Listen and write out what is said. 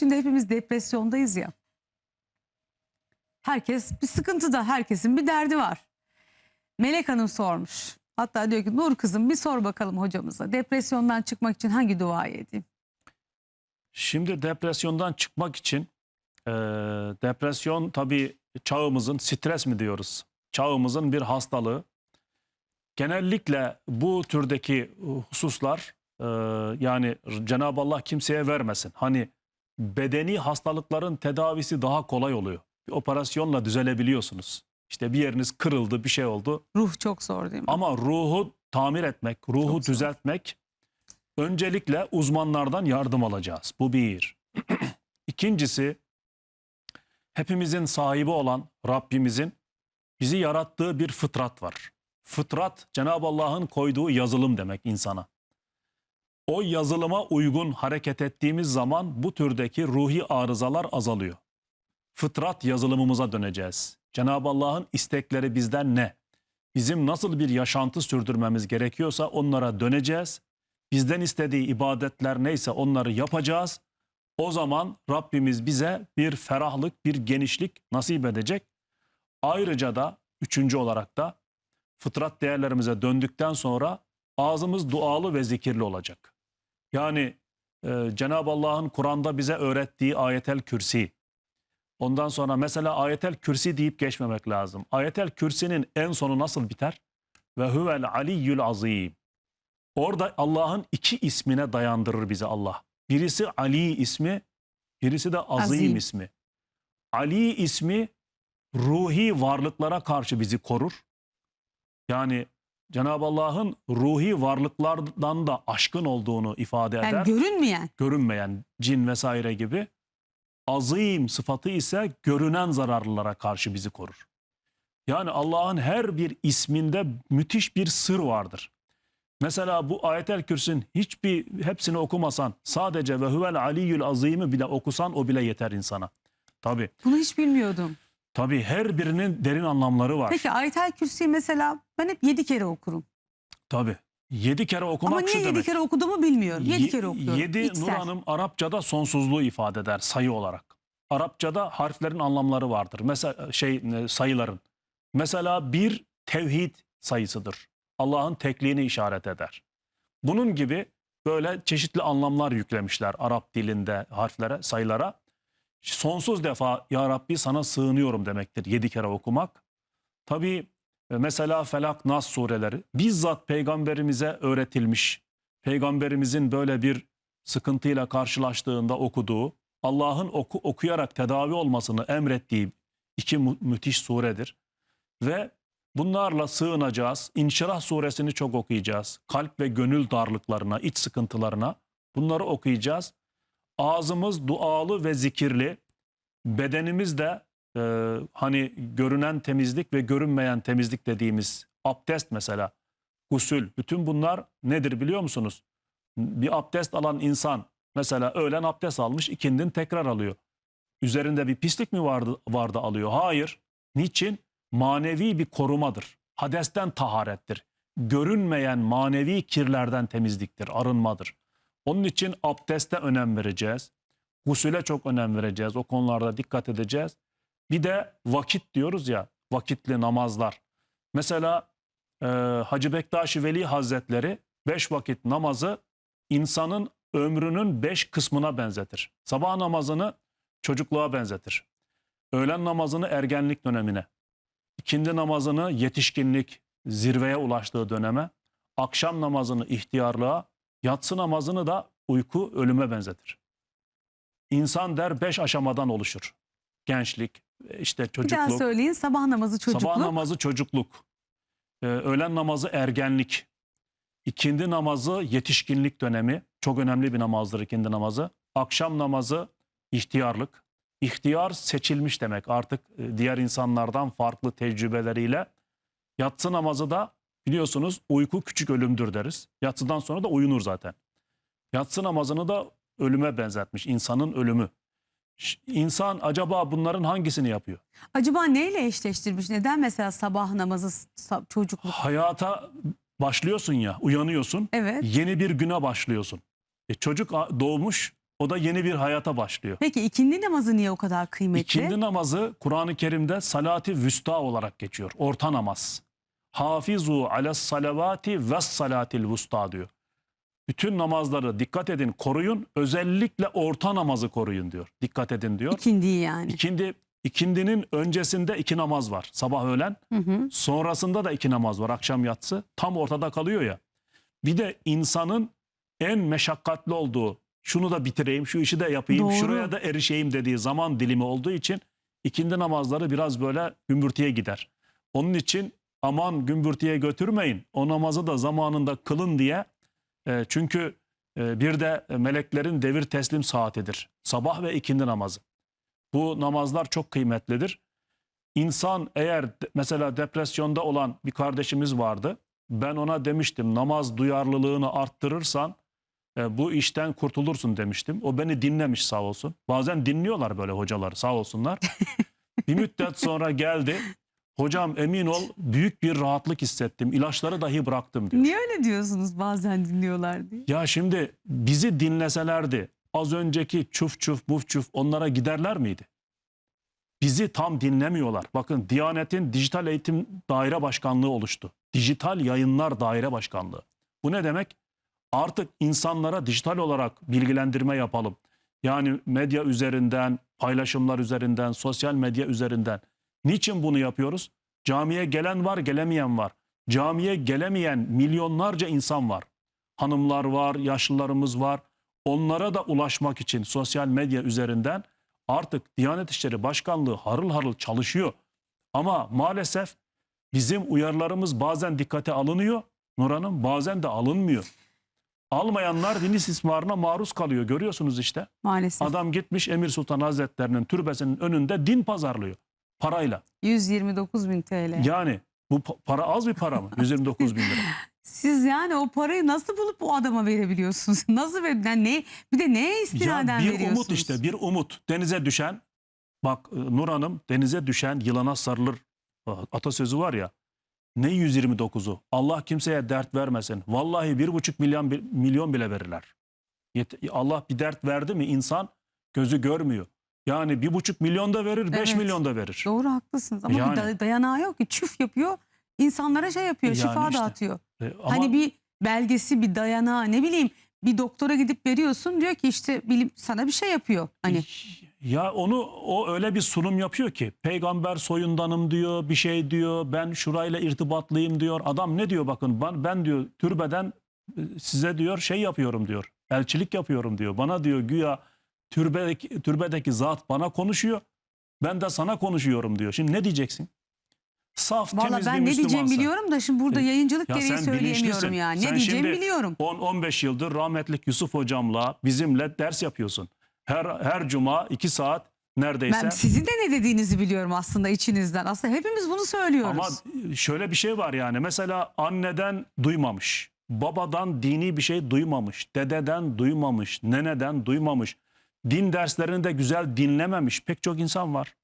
Şimdi hepimiz depresyondayız ya. Herkes bir sıkıntıda, herkesin bir derdi var. Melek Hanım sormuş. Hatta diyor ki Nur kızım bir sor bakalım hocamıza. Depresyondan çıkmak için hangi duayı edeyim? Şimdi depresyondan çıkmak için e, depresyon tabii çağımızın stres mi diyoruz? Çağımızın bir hastalığı. Genellikle bu türdeki hususlar e, yani Cenab-ı Allah kimseye vermesin. Hani bedeni hastalıkların tedavisi daha kolay oluyor. Bir operasyonla düzelebiliyorsunuz. İşte bir yeriniz kırıldı, bir şey oldu. Ruh çok zor değil mi? Ama ruhu tamir etmek, ruhu Çok zor. düzeltmek öncelikle uzmanlardan yardım alacağız. Bu bir. İkincisi hepimizin sahibi olan Rabbimizin bizi yarattığı bir fıtrat var. Fıtrat Cenab-ı Allah'ın koyduğu yazılım demek insana. O yazılıma uygun hareket ettiğimiz zaman bu türdeki ruhi arızalar azalıyor. Fıtrat yazılımımıza döneceğiz. Cenab-ı Allah'ın istekleri bizden ne? bizim nasıl bir yaşantı sürdürmemiz gerekiyorsa onlara döneceğiz. Bizden istediği ibadetler neyse onları yapacağız. O zaman Rabbimiz bize bir ferahlık, bir genişlik nasip edecek. Ayrıca da üçüncü olarak da fıtrat değerlerimize döndükten sonra ağzımız dualı ve zikirli olacak. Yani e, Cenab-ı Allah'ın Kur'an'da bize öğrettiği ayetel kürsi, Ondan sonra mesela ayetel kürsi deyip geçmemek lazım. Ayetel kürsinin en sonu nasıl biter? Ve huvel aliyyül azim. Orada Allah'ın iki ismine dayandırır bizi Allah. Birisi Ali ismi, birisi de azim, Azim. ismi. Ali ismi ruhi varlıklara karşı bizi korur. Yani Cenab-ı Allah'ın ruhi varlıklardan da aşkın olduğunu ifade eder Yani görünmeyen. görünmeyen cin vesaire gibi. Azim sıfatı ise görünen zararlılara karşı bizi korur. Yani Allah'ın her bir isminde müthiş bir sır vardır. Mesela bu ayetel kürsün hiçbir hepsini okumasan sadece ve huvel aliyyül azimi bile okusan o bile yeter insana. Tabi Bunu hiç bilmiyordum. tabi her birinin derin anlamları var. Peki Ayetel Kürsi'yi mesela ben hep yedi kere okurum. Tabi yedi kere okumak Ama niye şu yedi demek. kere okuduğumu bilmiyorum. Yedi Ye- kere okuyorum. Yedi İçsel. Nur Hanım Arapçada sonsuzluğu ifade eder sayı olarak. Arapçada harflerin anlamları vardır. Mesela şey e, sayıların. Mesela bir tevhid sayısıdır. Allah'ın tekliğini işaret eder. Bunun gibi böyle çeşitli anlamlar yüklemişler Arap dilinde harflere, sayılara. Sonsuz defa ya Rabbi sana sığınıyorum demektir yedi kere okumak. Tabii e, mesela Felak Nas sureleri bizzat peygamberimize öğretilmiş. Peygamberimizin böyle bir sıkıntıyla karşılaştığında okuduğu, Allah'ın oku, okuyarak tedavi olmasını emrettiği iki mü- müthiş suredir. Ve bunlarla sığınacağız. İnşirah suresini çok okuyacağız. Kalp ve gönül darlıklarına, iç sıkıntılarına bunları okuyacağız. Ağzımız dualı ve zikirli, bedenimiz de e, hani görünen temizlik ve görünmeyen temizlik dediğimiz abdest mesela, gusül, bütün bunlar nedir biliyor musunuz? Bir abdest alan insan mesela öğlen abdest almış, ikindin tekrar alıyor. Üzerinde bir pislik mi vardı vardı alıyor? Hayır. Niçin? Manevi bir korumadır. Hadesten taharettir. Görünmeyen manevi kirlerden temizliktir, arınmadır. Onun için abdeste önem vereceğiz. Gusüle çok önem vereceğiz. O konularda dikkat edeceğiz. Bir de vakit diyoruz ya, vakitli namazlar. Mesela e, Hacı Bektaşi Veli Hazretleri beş vakit namazı insanın ömrünün beş kısmına benzetir. Sabah namazını çocukluğa benzetir. Öğlen namazını ergenlik dönemine, ikindi namazını yetişkinlik, zirveye ulaştığı döneme, akşam namazını ihtiyarlığa, yatsı namazını da uyku ölüme benzetir. İnsan der beş aşamadan oluşur. Gençlik, işte Bir daha çocukluk, söyleyin sabah namazı çocukluk. Sabah namazı çocukluk. Ee, öğlen namazı ergenlik. İkindi namazı yetişkinlik dönemi. Çok önemli bir namazdır ikindi namazı. Akşam namazı ihtiyarlık. İhtiyar seçilmiş demek artık e, diğer insanlardan farklı tecrübeleriyle. Yatsı namazı da biliyorsunuz uyku küçük ölümdür deriz. Yatsıdan sonra da uyunur zaten. Yatsı namazını da ölüme benzetmiş. insanın ölümü. İnsan acaba bunların hangisini yapıyor? Acaba neyle eşleştirmiş? Neden mesela sabah namazı sa- çocukluk? hayata başlıyorsun ya, uyanıyorsun. Evet. Yeni bir güne başlıyorsun. E çocuk a- doğmuş, O da yeni bir hayata başlıyor. Peki ikindi namazı niye o kadar kıymetli? İkindi namazı Kur'an-ı Kerim'de salati vüsta olarak geçiyor. Orta namaz. Hafizu alas salavati ve salatil vusta diyor. Bütün namazları dikkat edin koruyun. Özellikle orta namazı koruyun diyor. Dikkat edin diyor. İkindiyi yani. İkindi, ikindinin öncesinde iki namaz var. Sabah öğlen. Hı hı. Sonrasında da iki namaz var. Akşam yatsı. Tam ortada kalıyor ya. Bir de insanın en meşakkatli olduğu şunu da bitireyim, şu işi de yapayım, Doğru. şuraya da erişeyim dediği zaman dilimi olduğu için ikindi namazları biraz böyle gümbürtüye gider. Onun için aman gümbürtüye götürmeyin. O namazı da zamanında kılın diye. E, çünkü e, bir de meleklerin devir teslim saatidir. Sabah ve ikindi namazı. Bu namazlar çok kıymetlidir. İnsan eğer mesela depresyonda olan bir kardeşimiz vardı. Ben ona demiştim namaz duyarlılığını arttırırsan e, bu işten kurtulursun demiştim. O beni dinlemiş sağ olsun. Bazen dinliyorlar böyle hocalar sağ olsunlar. bir müddet sonra geldi. Hocam emin ol büyük bir rahatlık hissettim. İlaçları dahi bıraktım diyor. Niye öyle diyorsunuz bazen dinliyorlar diye? Ya şimdi bizi dinleselerdi az önceki çuf çuf muf çuf onlara giderler miydi? Bizi tam dinlemiyorlar. Bakın Diyanet'in Dijital Eğitim Daire Başkanlığı oluştu. Dijital Yayınlar Daire Başkanlığı. Bu ne demek? Artık insanlara dijital olarak bilgilendirme yapalım. Yani medya üzerinden, paylaşımlar üzerinden, sosyal medya üzerinden. Niçin bunu yapıyoruz? Camiye gelen var, gelemeyen var. Camiye gelemeyen milyonlarca insan var hanımlar var, yaşlılarımız var. Onlara da ulaşmak için sosyal medya üzerinden artık Diyanet İşleri Başkanlığı harıl harıl çalışıyor. Ama maalesef bizim uyarılarımız bazen dikkate alınıyor Nur Hanım, bazen de alınmıyor. Almayanlar din istismarına maruz kalıyor. Görüyorsunuz işte. Maalesef. Adam gitmiş Emir Sultan Hazretlerinin türbesinin önünde din pazarlıyor. Parayla. 129 bin TL. Yani bu pa- para az bir para mı? 129 bin lira. Siz yani o parayı nasıl bulup o adama verebiliyorsunuz? Nasıl ver? Yani ne, bir de neye Ya istinaden bir veriyorsunuz? umut işte bir umut denize düşen bak e, Nur Hanım denize düşen yılana sarılır e, atasözü var ya ne 129'u Allah kimseye dert vermesin vallahi bir buçuk milyon milyon bile verirler Yet- Allah bir dert verdi mi insan gözü görmüyor yani bir buçuk milyon da verir beş Evet. milyon da verir Doğru haklısınız ama Yani. bir da- dayanağı yok ki. Çüf yapıyor. insanlara şey yapıyor, Yani şifa işte. dağıtıyor. E, ama Hani bir belgesi, bir dayanağı ne bileyim bir doktora gidip veriyorsun diyor ki işte bilim sana bir şey yapıyor. Hani Ya onu o öyle bir sunum yapıyor ki peygamber soyundanım diyor bir şey diyor ben şurayla irtibatlıyım diyor. Adam ne diyor bakın ben, ben diyor türbeden e, size diyor şey yapıyorum diyor. Elçilik yapıyorum diyor. Bana diyor güya türbedeki, türbedeki zat bana konuşuyor. Ben de sana konuşuyorum diyor. Şimdi ne diyeceksin? Saf valla temiz ben bir ne diyeceğimi Müslümansa. biliyorum da şimdi burada yayıncılık ya gereği sen söyleyemiyorum bilinçlisin. yani. Ne Sen diyeceğimi şimdi biliyorum. 10-15 yıldır rahmetlik Yusuf hocamla bizimle ders yapıyorsun. Her her cuma 2 saat neredeyse. Ben sizin de ne dediğinizi biliyorum aslında içinizden. Aslında hepimiz bunu söylüyoruz. Ama şöyle bir şey var yani mesela anneden duymamış, babadan dini bir şey duymamış, dededen duymamış, neneden duymamış, din derslerini de güzel dinlememiş pek çok insan var.